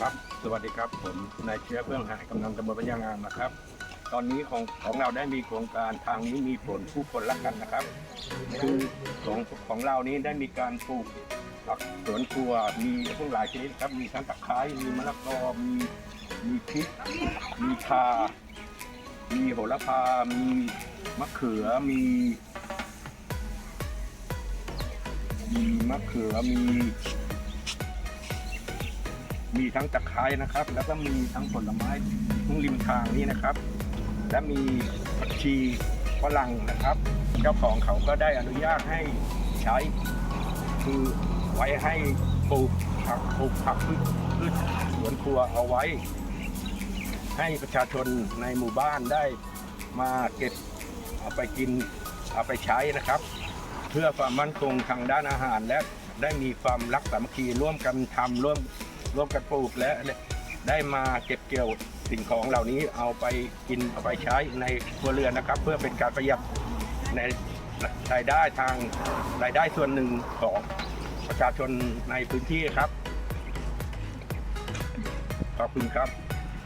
ครับ สวัสดีครับ ผมนายเชื้อเพื่องหายกำนันตำบลพญางามนะครับ ตอนนี้ของของเราได้มีโครงการทางนี้มีผลผู้คนรักกันนะครับ คือของของเรานี้ได้มีการปลูกผักสวนครัวมีพวกหลายชนิดครับ มีทั้งตะไคร้มีมะละกอมีมีพริก มีชามีโหระพา มีมะเขือ มี มีมะเขือ มี มีทั้งตะไคร้นะครับ แล้วก็มีทั้งผลไม้ทั้งริมทางนี้นะครับ และมีผักชีฝรั่งนะครับ เจ้าของเขาก็ได้อนุญาตให้ใช้ คือไว้ให้ปลูกผักปลูกผักพืชพืชสวนครัวเอาไว้ ให้ประชาชนในหมู่บ้านได้มาเก็บเอาไปกินเอาไปใช้นะครับ เพื่อความมั่นคงทางด้านอาหารและได้มีความรักสามัคคีร่วมกันทำร่วม ร่วมกันปลูกและได้มาเก็บเกี่ยวสิ่งของเหล่านี้เอาไปกินเอาไปใช้ในครัวเรือนนะครับ เพื่อเป็นการประหยัดในรายได้ทางรายได้ส่วนหนึ่งของประชาชนในพื้นที่ครับขอบคุณครับ